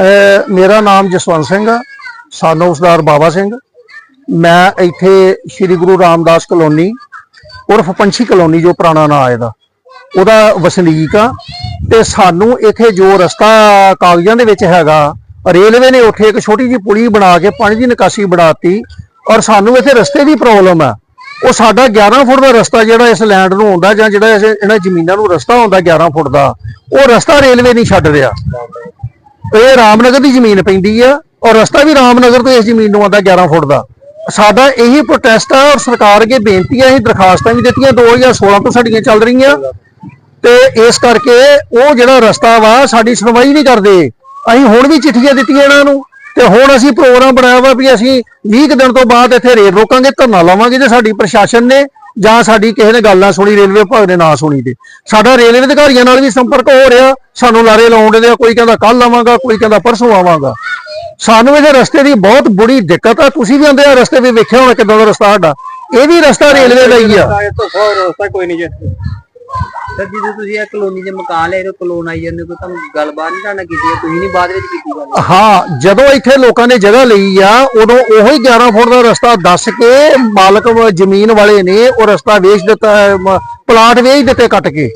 ਮੇਰਾ ਨਾਮ ਜਸਵੰਤ ਸਿੰਘ ਆ ਸਾਨੂੰ ਉਸਦਾਰ ਬਾਬਾ ਸਿੰਘ। ਮੈਂ ਇੱਥੇ ਸ੍ਰੀ ਗੁਰੂ ਰਾਮਦਾਸ ਕਲੋਨੀ, ਉਰਫ ਪੰਛੀ ਕਲੋਨੀ ਜੋ ਪੁਰਾਣਾ ਨਾਂ ਹੈ ਇਹਦਾ, ਉਹਦਾ ਵਸਨੀਕ ਆ। ਤੇ ਸਾਨੂੰ ਇੱਥੇ ਜੋ ਰਸਤਾ ਕਾਗਜ਼ਾਂ ਦੇ ਵਿੱਚ ਹੈਗਾ, ਰੇਲਵੇ ਨੇ ਉੱਥੇ ਇੱਕ ਛੋਟੀ ਜਿਹੀ ਪੁਲੀ ਬਣਾ ਕੇ ਪਾਣੀ ਦੀ ਨਿਕਾਸੀ ਬਣਾਤੀ, ਔਰ ਸਾਨੂੰ ਇੱਥੇ ਰਸਤੇ ਦੀ ਪ੍ਰੋਬਲਮ ਆ। ਉਹ ਸਾਡਾ 11 ਫੁੱਟ ਦਾ ਰਸਤਾ ਜਿਹੜਾ ਇਸ ਲੈਂਡ ਨੂੰ ਆਉਂਦਾ ਜਾਂ ਜਿਹੜਾ ਇਸ ਇਹਨਾਂ ਜ਼ਮੀਨਾਂ ਨੂੰ ਰਸਤਾ ਆਉਂਦਾ 11 ਫੁੱਟ ਦਾ, ਉਹ ਰਸਤਾ ਰੇਲਵੇ ਨਹੀਂ ਛੱਡ ਰਿਹਾ। ਇਹ ਰਾਮਨਗਰ ਦੀ ਜ਼ਮੀਨ ਪੈਂਦੀ ਆ ਔਰ ਰਸਤਾ ਵੀ ਰਾਮਨਗਰ ਤੋਂ ਇਸ ਜ਼ਮੀਨ ਨੂੰ ਆਉਂਦਾ 11 ਫੁੱਟ ਦਾ। ਸਾਡਾ ਇਹੀ ਪ੍ਰੋਟੈਸਟ ਆ ਔਰ ਸਰਕਾਰ ਅੱਗੇ ਬੇਨਤੀ ਆ ਇਹ ਦਰਖਾਸਤਾਂ ਵੀ ਦਿੱਤੀਆਂ 2016 ਤੋਂ ਸਾਡੀਆਂ ਚੱਲ ਰਹੀਆਂ। ਤੇ ਇਸ ਕਰਕੇ ਉਹ ਜਿਹੜਾ ਰਸਤਾ ਵਾ, ਸਾਡੀ ਸੁਣਵਾਈ ਨਹੀਂ ਕਰਦੇ। ਅਸੀਂ ਹੁਣ ਵੀ ਚਿੱਠੀਆਂ ਦਿੱਤੀਆਂ ਇਹਨਾਂ ਨੂੰ ਤੇ ਹੁਣ ਅਸੀਂ ਪ੍ਰੋਗਰਾਮ ਬਣਾਇਆ ਵਾ ਵੀ ਅਸੀਂ 20 ਕੁ ਦਿਨ ਤੋਂ ਬਾਅਦ ਇੱਥੇ ਰੇਲ ਰੋਕਾਂਗੇ, ਧਰਨਾ ਲਾਵਾਂਗੇ ਜੇ ਸਾਡੀ ਪ੍ਰਸ਼ਾਸਨ ਨੇ ਜਾਂ ਸਾਡੀ ਕਿਸੇ ਨੇ ਗੱਲ ਨਾ ਸੁਣੀ, ਰੇਲਵੇ ਵਿਭਾਗ ਨੇ ਨਾ ਸੁਣੀ ਤੇ। ਸਾਡਾ ਰੇਲਵੇ ਅਧਿਕਾਰੀਆਂ ਨਾਲ ਵੀ ਸੰਪਰਕ ਹੋ ਰਿਹਾ, ਸਾਨੂੰ ਲਾਰੇ ਲਾਉਣ ਦੇ ਆ, ਕੋਈ ਕਹਿੰਦਾ ਕੱਲ ਆਵਾਂਗਾ, ਕੋਈ ਕਹਿੰਦਾ ਪਰਸੋਂ ਆਵਾਂਗਾ। ਸਾਨੂੰ ਇਹਦੇ ਰਸਤੇ ਦੀ ਬਹੁਤ ਬੁਰੀ ਦਿੱਕਤ ਆ। ਤੁਸੀਂ ਵੀ ਆਂਦੇ ਆ ਰਸਤੇ, ਵੀ ਵੇਖਿਆ ਹੋਣਾ ਕਿਦਾਂ ਦਾ ਰਸਤਾ ਸਾਡਾ। ਇਹ ਵੀ ਰਸਤਾ ਰੇਲਵੇ ਦਾ ਹੀ ਆ। ਕੋਈ ਨਹੀਂ ਜੇ। ਸਰ ਜਦੋਂ ਤੁਸੀਂ ਇਹ ਕਲੋਨੀ ਦੇ ਮਕਾਨ ਲੈ ਰਹੇ ਹੋ ਕਲੋਨ ਆਈ ਜਾਂਦੇ ਕੋਈ ਤੁਹਾਨੂੰ ਗੱਲਬਾਤ ਨਹੀਂ ਤੁਹਾਡਾ ਕੀਤੀ ਹੈ, ਤੁਸੀਂ ਨਹੀਂ ਬਾਅਦ ਵਿੱਚ ਕੀਤੀ ਗੱਲ? ਹਾਂ ਜਦੋਂ ਇੱਥੇ ਲੋਕਾਂ ਨੇ ਜਗ੍ਹਾ ਲਈ ਆ ਉਦੋਂ ਉਹੀ 11 ਫੁੱਟ ਦਾ ਰਸਤਾ ਦੱਸ ਕੇ ਮਾਲਕ ਵ- ਜ਼ਮੀਨ ਵਾਲੇ ਨੇ ਉਹ ਰਸਤਾ ਵੇਚ ਦਿੱਤਾ ਹੈ, ਮ- ਪਲਾਟ ਵੇਚ ਦਿੱਤੇ ਕੱਟ ਕੇ।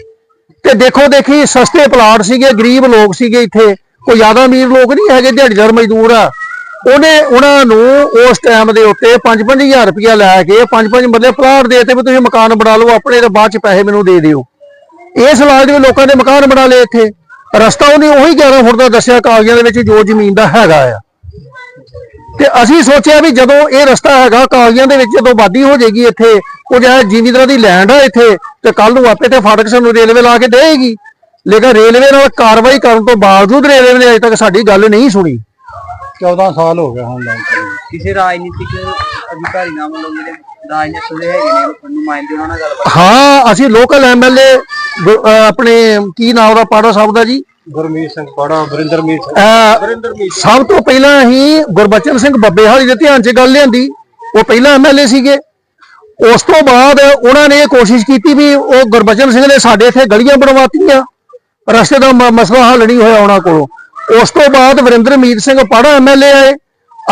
ਤੇ ਦੇਖੋ ਦੇਖੀ ਸਸਤੇ ਪਲਾਟ ਸੀਗੇ ਗਰੀਬ ਲੋਕ ਸੀਗੇ ਇੱਥੇ। ਕੋਈ ਜ਼ਿਆਦਾ ਅਮੀਰ ਲੋਕ ਨਹੀਂ ਹੈਗੇ ਦਿਹਾੜੀਦਾਰ ਮਜ਼ਦੂਰ ਆ। ਉਹਨੇ ਉਹਨਾਂ ਨੂੰ ਉਸ ਟਾਈਮ ਦੇ ਉੱਤੇ 5-5000 ਰੁਪਇਆ ਲੈ ਕੇ 5-5 ਬੰਦੇ ਪਲਾਟ ਦੇ ਤੇ ਵੀ ਤੁਸੀਂ ਮਕਾਨ ਬਣਾ ਲਓ ਆਪਣੇ ਤੇ ਬਾਅਦ ਚ ਪੈਸੇ ਮੈਨੂੰ ਦੇ ਦਿਓ। ਇਸ ਇਲਾਜ ਦੇ ਵਿੱਚ ਲੋਕਾਂ ਦੇ ਮਕਾਨ ਬਣਾ ਲਏ ਇੱਥੇ। ਰਸਤਾ ਉਹਨੇ ਉਹੀ 11 ਫੁੱਟ ਦਾ ਦੱਸਿਆ ਕਾਗਜ਼ਾਂ ਦੇ ਵਿੱਚ ਜੋ ਜ਼ਮੀਨ ਦਾ ਹੈਗਾ ਆ। ਤੇ ਅਸੀਂ ਸੋਚਿਆ ਵੀ ਜਦੋਂ ਇਹ ਰਸਤਾ ਹੈਗਾ ਕਾਗਜ਼ਾਂ ਦੇ ਵਿੱਚ ਜਦੋਂ ਵਾਢੀ ਹੋ ਜਾਏਗੀ ਇੱਥੇ ਕੁਝ ਹੈ ਜ਼ਿਮੀਂਦਾਰਾਂ ਦੀ ਲੈਂਡ ਆ ਇੱਥੇ ਤੇ ਕੱਲ ਨੂੰ ਆਪੇ ਤੇ ਫਾਟਕ ਸਾਨੂੰ ਰੇਲਵੇ ਲਾ ਕੇ ਦੇਏਗੀ। ਲੇਕਿਨ ਰੇਲਵੇ ਨਾਲ ਕਾਰਵਾਈ ਕਰਨ ਤੋਂ ਬਾਵਜੂਦ ਰੇਲਵੇ ਨੇ ਅਜੇ ਤੱਕ ਸਾਡੀ ਗੱਲ ਨਹੀਂ ਸੁਣੀ। 14 ਸਾਲ ਹੋ ਗਏ ਹੁਣ ਤੇ। ਕਿਸੇ ਰਾਜਨੀਤਿਕ ਅਧਿਕਾਰੀ ਨਾਲ ਮਤਲਬ ਜਿਹੜੇ ਰਾਜਨੀਤਿਕ ਹੈਗੇ ਨੇ ਨੁਮਾਇੰਦੇ ਉਹਨਾਂ ਨਾਲ ਗੱਲਬਾਤ ਹਾਂ ਅਸੀਂ ਲੋਕਲ ਐਮਐਲਏ ਆਪਣੇ ਕੀ ਨਾਮ ਉਹਦਾ ਪਾੜਾ ਸਾਹਿਬ ਦਾ ਜੀ? ਗੁਰਮੀਤ ਸਿੰਘ ਪਾੜਾ ਵਰਿੰਦਰਮੀਤ ਸਿੰਘ। ਅਹ ਸਭ ਤੋਂ ਪਹਿਲਾਂ ਹੀ ਗੁਰਬਚਨ ਸਿੰਘ ਬੱਬੇਹਾਲੀ ਦੇ ਧਿਆਨ 'ਚ ਗੱਲ ਲਿਆਂਦੀ। ਉਹ ਪਹਿਲਾਂ ਐਮਐਲਏ ਸੀਗੇ। ਉਸ ਤੋਂ ਬਾਅਦ ਉਹਨਾਂ ਨੇ ਇਹ ਕੋਸ਼ਿਸ਼ ਕੀਤੀ ਵੀ ਉਹ ਗੁਰਬਚਨ ਸਿੰਘ ਨੇ ਸਾਡੇ ਇੱਥੇ ਗਲੀਆਂ ਬਣਵਾਤੀਆਂ। ਰਸਤੇ ਦਾ ਮ- ਮਸਲਾ ਹੱਲ ਨਹੀਂ ਹੋਇਆ ਉਹਨਾਂ ਕੋਲੋਂ। ਉਸ ਤੋਂ ਬਾਅਦ ਵਰਿੰਦਰਮੀਤ ਸਿੰਘ ਪਾੜਾ ਐਮਐਲਏ ਆਏ।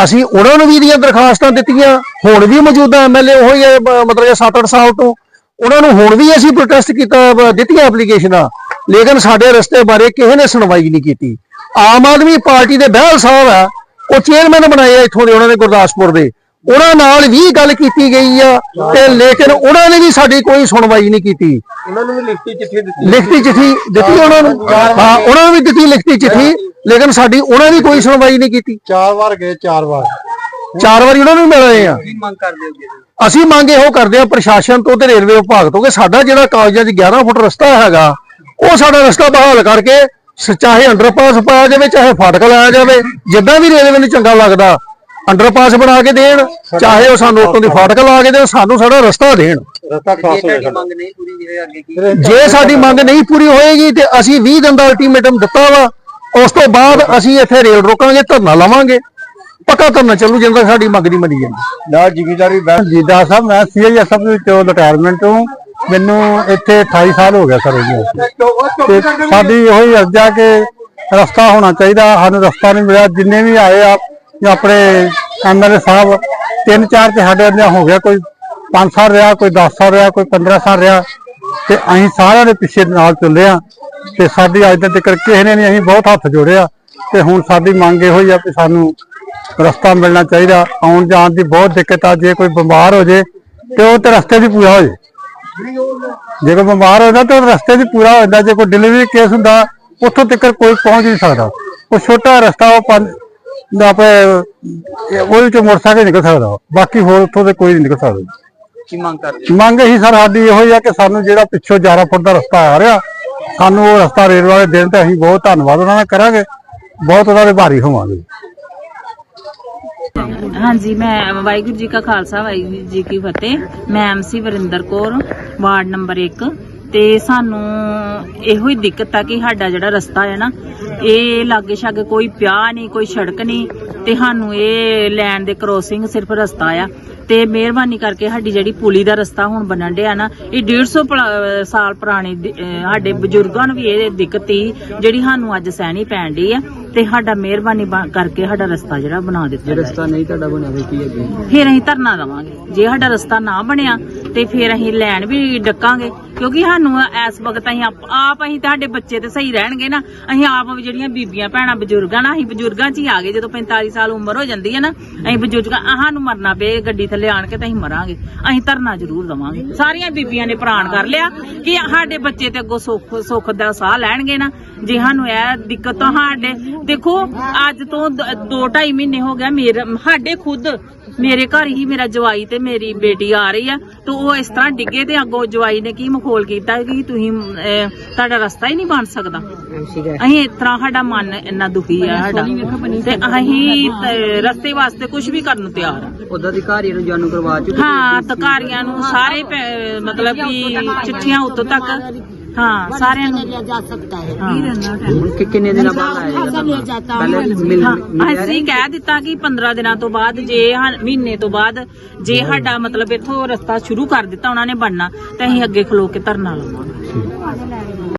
ਅਸੀਂ ਉਹਨਾਂ ਨੂੰ ਵੀ ਦੀਆਂ ਦਰਖਾਸਤਾਂ ਦਿੱਤੀਆਂ। ਹੁਣ ਵੀ ਮੌਜੂਦਾ ਐਮਐਲਏ ਉਹੀ ਹੈ ਬ- ਮਤਲਬ ਕਿ 7-8 ਸਾਲ ਤੋਂ। ਉਹਨਾਂ ਨੂੰ ਹੁਣ ਵੀ ਅਸੀਂ ਪ੍ਰੋਟੈਸਟ ਕੀਤਾ ਦਿੱਤੀਆਂ ਐਪਲੀਕੇਸ਼ਨਾਂ ਲੇਕਿਨ ਸਾਡੇ ਰਸਤੇ ਬਾਰੇ ਕਿਸੇ ਨੇ ਸੁਣਵਾਈ ਨਹੀਂ ਕੀਤੀ। ਆਮ ਆਦਮੀ ਪਾਰਟੀ ਦੇ ਬਹਿਲ ਸਾਹਿਬ ਆ ਉਹ ਚੇਅਰਮੈਨ ਬਣਾਏ ਆ ਇੱਥੋਂ ਦੇ ਉਹਨਾਂ ਨੇ ਗੁਰਦਾਸਪੁਰ ਦੇ। ਉਹਨਾਂ ਨਾਲ ਵੀ ਗੱਲ ਕੀਤੀ ਗਈ ਆ ਤੇ ਲੇਕਿਨ ਉਹਨਾਂ ਨੇ ਵੀ ਸਾਡੀ ਕੋਈ ਸੁਣਵਾਈ ਨਹੀਂ ਕੀਤੀ। ਉਹਨਾਂ ਨੂੰ ਵੀ ਲਿਖਤੀ ਚਿੱਠੀ ਦਿੱਤੀ। ਲਿਖਤੀ ਚਿੱਠੀ ਦਿੱਤੀ ਉਹਨਾਂ ਨੂੰ? ਹਾਂ ਉਹਨਾਂ ਨੂੰ ਵੀ ਦਿੱਤੀ ਲਿਖਤੀ ਚਿੱਠੀ ਲੇਕਿਨ ਸਾਡੀ ਉਹਨਾਂ ਨੇ ਕੋਈ ਸੁਣਵਾਈ ਨਹੀਂ ਕੀਤੀ। ਚਾਰ ਵਾਰ ਗਏ ਚਾਰ ਵਾਰ। ਚਾਰ ਵਾਰੀ ਉਹਨਾਂ ਨੂੰ ਮਿਲੇ ਆ। ਕੀ ਮੰਗ ਕਰਦੇ ਹੋ ਜੀ ਅਸੀਂ ਮੰਗ ਇਹੋ ਕਰਦੇ ਆ ਪ੍ਰਸ਼ਾਸਨ ਤੋਂ ਤੇ ਰੇਲਵੇ ਵਿਭਾਗ ਤੋਂ ਕਿ ਸਾਡਾ ਜਿਹੜਾ ਕਾਗਜ਼ਾਂ 'ਚ 11 ਫੁੱਟ ਰਸਤਾ ਹੈਗਾ ਉਹ ਸਾਡਾ ਰਸਤਾ ਬਹਾਲ ਕਰਕੇ ਸ- ਚਾਹੇ ਅੰਡਰਪਾਸ ਪਾਇਆ ਜਾਵੇ ਚਾਹੇ ਫਾਟਕ ਲਾਇਆ ਜਾਵੇ ਜਿੱਦਾਂ ਵੀ ਰੇਲਵੇ ਨੂੰ ਚੰਗਾ ਲੱਗਦਾ ਅੰਡਰਪਾਸ ਬਣਾ ਕੇ ਦੇਣ ਚਾਹੇ ਉਹ ਸਾਨੂੰ ਉੱਤੋਂ ਦੀ ਫਾਟਕ ਲਾ ਕੇ ਦੇਣ ਸਾਨੂੰ ਸਾਡਾ ਰਸਤਾ ਦੇਣ। ਰਸਤਾ ਜੇ ਖਾਸ ਹੋ ਤੁਹਾਡੀ ਗਿਆ ਮੰਗ ਨਹੀਂ ਪੂਰੀ ਜਿਹਦੇ ਅੱਗੇ ਕੀ? ਜੇ ਸਾਡੀ ਮੰਗ ਨਹੀਂ ਪੂਰੀ ਹੋਏਗੀ ਤੇ ਅਸੀਂ 20 ਦਿਨ ਦਾ ਅਲਟੀਮੇਟਮ ਦਿੱਤਾ ਵਾ ਉਸ ਤੋਂ ਬਾਅਦ ਅਸੀਂ ਇੱਥੇ ਰੇਲ ਰੋਕਾਂਗੇ ਧਰਨਾ ਲਾਵਾਂਗੇ। ਪੱਕਾ ਧਰਨਾ ਚੱਲੂ ਜਿੰਨਾ ਤੱਕ ਸਾਡੀ ਮੰਗ ਨਹੀਂ ਮੰਨੀ ਜਾਂਦੀ। ਨਾ ਜ਼ਿਮੀਦਾਰੀ ਬੈਂਕ ਜੀਦਾ ਸਾਹਿਬ ਮੈਂ ਸੀਆਈਐਸਐਫ ਵਿੱਚੋਂ ਰਿਟਾਇਰਮੈਂਟ ਹੂੰ ਮੈਨੂੰ ਇੱਥੇ 28 ਸਾਲ ਹੋ ਗਿਆ ਸਰ ਤੇ ਸਾਡੀ ਉਹੀ ਅਰਜ਼ਾ ਕਿ ਰਸਤਾ ਹੋਣਾ ਚਾਹੀਦਾ ਸਾਨੂੰ ਰਸਤਾ ਨਹੀਂ ਮਿਲਿਆ। ਜਿੰਨੇ ਵੀ ਆਏ ਆ ਜਾਂ ਆਪਣੇ ਐਮਐਲਏ ਸਾਹਿਬ ਤਿੰਨ ਚਾਰ ਤੇ ਸਾਡੇ ਅੰਦਰ ਹੋ ਗਿਆ ਕੋਈ 5 ਸਾਲ ਰਿਹਾ ਕੋਈ 10 ਸਾਲ ਰਿਹਾ ਕੋਈ 15 ਸਾਲ ਰਿਹਾ। ਤੇ ਅਸੀਂ ਸਾਰਿਆਂ ਦੇ ਪਿੱਛੇ ਨਾਲ ਚੱਲੇ ਆ। ਤੇ ਸਾਡੀ ਅੱਜ ਤੱਕ ਕਿਸੇ ਨੇ ਨਹੀਂ ਅਸੀਂ ਬਹੁਤ ਹੱਥ ਜੋੜਿਆ। ਤੇ ਹੁਣ ਸਾਡੀ ਮੰਗ ਇਹੋ ਹੀ ਆ ਕਿ ਸਾਨੂੰ ਰਸਤਾ ਮਿਲਣਾ ਚਾਹੀਦਾ ਆਉਣ ਜਾਣ ਦੀ ਬਹੁਤ ਦਿੱਕਤ ਆ ਜੇ ਕੋਈ ਬਿਮਾਰ ਹੋ ਜੇ ਤੇ ਉਹ ਤੇ ਰਸਤੇ 'ਚ ਹੀ ਪੂਰਾ ਹੋ ਜੇ। ਜੇ ਕੋਈ ਬਿਮਾਰ ਹੋ ਜਾਂਦਾ ਤਾਂ ਰਸਤੇ 'ਚ ਹੀ ਪੂਰਾ ਹੋ ਜਾਂਦਾ ਜੇ ਕੋਈ ਡਿਲੀਵਰੀ ਕੇਸ ਹੁੰਦਾ ਉੱਥੋਂ ਤੱਕ ਕੋਈ ਪਹੁੰਚ ਨਹੀਂ ਸਕਦਾ। ਉਹ ਛੋਟਾ ਰਸਤਾ ਉਹ ਪੰਜ ਦਾ ਆਪਣੇ ਉਹਦੇ ਚ ਮੋਟਰਸਾਈਕਲ ਨਿਕਲ ਸਕਦਾ। ਬਾਕੀ ਹੋਰ ਉੱਥੋਂ ਤੇ ਕੋਈ ਨਹੀਂ ਨਿਕਲ ਸਕਦਾ ਕੀ ਮੰਗ ਕਰਦੇ ਹੋ? ਮੰਗ ਇਹੀ ਸਰ ਸਾਡੀ ਇਹੋ ਹੀ ਆ ਕਿ ਸਾਨੂੰ ਜਿਹੜਾ ਪਿੱਛੋਂ 11 ਫੁੱਟ ਦਾ ਰਸਤਾ ਆ ਰਿਹਾ ਸਾਨੂੰ ਉਹ ਰਸਤਾ ਰੇਲ ਵਾਲੇ ਦੇਣ ਤੇ ਅਸੀਂ ਬਹੁਤ ਧੰਨਵਾਦ ਉਹਨਾਂ ਦਾ ਕਰਾਂਗੇ। ਬਹੁਤ ਉਹਨਾਂ ਦੇ ਭਾਰੀ ਹੋਵਾਂਗੇ। ਹਾਂਜੀ, ਮੈਂ ਵਾਹਿਗੁਰੂ ਜੀ ਕਾ ਖਾਲਸਾ, ਵਾਹਿਗੁਰੂ ਜੀ ਕੀ ਫਤਿਹ। ਮੈਂ MC Varinder Kaur, ward number 1 ਤੇ ਸਾਨੂੰ ਇਹੋ ਹੀ ਦਿੱਕਤ ਆ ਕਿ ਸਾਡਾ ਜਿਹੜਾ ਰਸਤਾ ਹੈ ਨਾ, ਇਹ ਲਾਗੇ ਛਾਗੇ ਕੋਈ ਪਿਆ ਨਹੀਂ, ਕੋਈ ਸੜਕ ਨਹੀਂ। ਤੇ ਸਾਨੂੰ ਇਹ ਲੈਣ ਦੇ ਕ੍ਰੋਸਿੰਗ ਸਿਰਫ ਰਸਤਾ ਆ। ਤੇ ਮਿਹਰਬਾਨੀ ਕਰਕੇ ਸਾਡੀ ਜਿਹੜੀ ਪੁਲੀ ਦਾ ਰਸਤਾ ਹੁਣ ਬਣਨ ਡਿਆ ਨਾ, ਇਹ 150 ਪਲਾ- ਸਾਲ ਪੁਰਾਣੀ ਸਾਡੇ ਬਜ਼ੁਰਗਾਂ ਨੂੰ ਵੀ ਇਹ ਦਿੱਕਤ ਹੀ ਜਿਹੜੀ ਸਾਨੂੰ ਅੱਜ ਸਹਿਣੀ ਪੈਣ ਡਈ ਆ। ਤੇ ਸਾਡਾ ਮਿਹਰਬਾਨੀ ਬਣ- ਕਰਕੇ ਸਾਡਾ ਰਸਤਾ ਜਿਹੜਾ ਬਣਾ ਦਿੱਤਾ ਜੇ ਜਾਏ। ਰਸਤਾ ਨਹੀਂ ਤੁਹਾਡਾ ਬਣਿਆ ਫਿਰ ਕੀ ਅੱਗੇ? ਫਿਰ ਅਸੀਂ ਧਰਨਾ ਦੇਵਾਂਗੇ। ਜੇ ਸਾਡਾ ਰਸਤਾ ਨਾ ਬਣਿਆ ਤੇ ਫਿਰ ਅਸੀਂ ਲੈਣ ਵੀ ਡੱਕਾਂਗੇ। ਕਿਉਂਕਿ ਸਾਨੂੰ ਇਸ ਵਕਤ ਅਸੀਂ ਆਪ ਆਪ ਅਸੀਂ ਤੁਹਾਡੇ ਬੱਚੇ ਤੇ ਸਹੀ ਰਹਿਣਗੇ ਨਾ। ਅਸੀਂ ਆਪ ਜਿਹੜੀਆਂ ਬੀਬੀਆਂ, ਭੈਣਾਂ, ਬਜ਼ੁਰਗਾਂ ਨਾ, ਅਸੀਂ ਬਜ਼ੁਰਗਾਂ 'ਚ ਹੀ ਆ ਗਏ। ਜਦੋਂ 45 ਸਾਲ ਉਮਰ ਹੋ ਜਾਂਦੀ ਹੈ ਨਾ, ਅਸੀਂ ਬਜ਼ੁਰਗਾਂ ਆਹ ਸਾਨੂੰ ਮਰਨਾ ਪਏ ਗੱਡੀ ਥੱਲੇ ਆਣ ਕੇ ਤਾਂ ਅਸੀਂ ਮਰਾਂਗੇ। ਅਸੀਂ ਧਰਨਾ ਜ਼ਰੂਰ ਦੇਵਾਂਗੇ। ਸਾਰੀਆਂ ਬੀਬੀਆਂ ਨੇ ਪ੍ਰਾਣ ਕਰ ਲਿਆ ਕਿ ਸਾਡੇ ਬੱਚੇ ਤੇ ਅੱਗੋਂ ਸੁੱਖ ਸੁੱਖ ਦਾ ਸਾਹ ਲੈਣਗੇ ਨਾ। ਜੇ ਸਾਨੂੰ ਇਹ ਦਿੱਕਤ ਤਾਂ ਸਾਡੇ ਦੇਖੋ, ਅੱਜ ਤੋਂ 2.5 ਮਹੀਨੇ ਹੋ ਗਿਆ ਮੇਰੇ ਸਾਡੇ ਖੁਦ ਮੇਰੇ ਘਰ ਹੀ ਮੇਰਾ ਜਵਾਈ ਤੇ ਮੇਰੀ ਬੇਟੀ ਆ ਰਹੀ ਆ ਤੇ ਉਹ ਇਸ ਤਰ੍ਹਾਂ ਡਿੱਗੇ ਤੇ ਅੱਗੋਂ ਜਵਾਈ ਨੇ ਕੀ ਮਖੌਲ ਕੀਤਾ ਕਿ ਤੁਸੀਂ ਅਹ, ਤੁਹਾਡਾ ਰਸਤਾ ਹੀ ਨਹੀਂ ਬਣ ਸਕਦਾ। ਅਸੀਂ ਇਸ ਤਰ੍ਹਾਂ ਸਾਡਾ ਮਨ ਇੰਨਾ ਦੁਖੀ ਆ ਸਾਡਾ। ਤੇ ਅਸੀਂ ਤੇ ਰਸਤੇ ਵਾਸਤੇ ਕੁਝ ਵੀ ਕਰਨ ਨੂੰ ਤਿਆਰ ਆ। ਉਹਦਾ ਅਧਿਕਾਰੀ ਨੂੰ ਜਾਣੂ ਕਰਵਾ ਚੁੱਕੇ ਹਾਂ ਅਧਿਕਾਰੀਆਂ ਨੂੰ ਸਾਰੇ ਪੈ- ਮਤਲਬ ਕਿ ਚਿੱਠੀਆਂ ਉੱਤੋਂ ਤੱਕ ਹਾਂ ਸਾਰਿਆਂ ਨੂੰ। ਹਾਂ। ਹੁਣ ਕਿ ਕਿੰਨੇ ਦਿਨਾਂ ਬਾਅਦ ਆਏਗਾ ਪਹਿਲੇ ਮਿਲ ਹਾਂ, ਮਿਲਿਆ ਅਸੀਂ ਕਹਿ ਦਿੱਤਾ ਕਿ 15 ਦਿਨਾਂ ਤੋਂ ਬਾਅਦ ਜੇ ਹਾਂ- ਮਹੀਨੇ ਤੋਂ ਬਾਅਦ ਜੇ ਸਾਡਾ ਮਤਲਬ ਇੱਥੋਂ ਰਸਤਾ ਸ਼ੁਰੂ ਕਰ ਦਿੱਤਾ ਉਹਨਾਂ ਨੇ ਬਣਨਾ ਤੇ ਅਸੀਂ ਅੱਗੇ ਖਲੋ ਕੇ ਧਰਨਾ ਲਾਵਾਂਗੇ।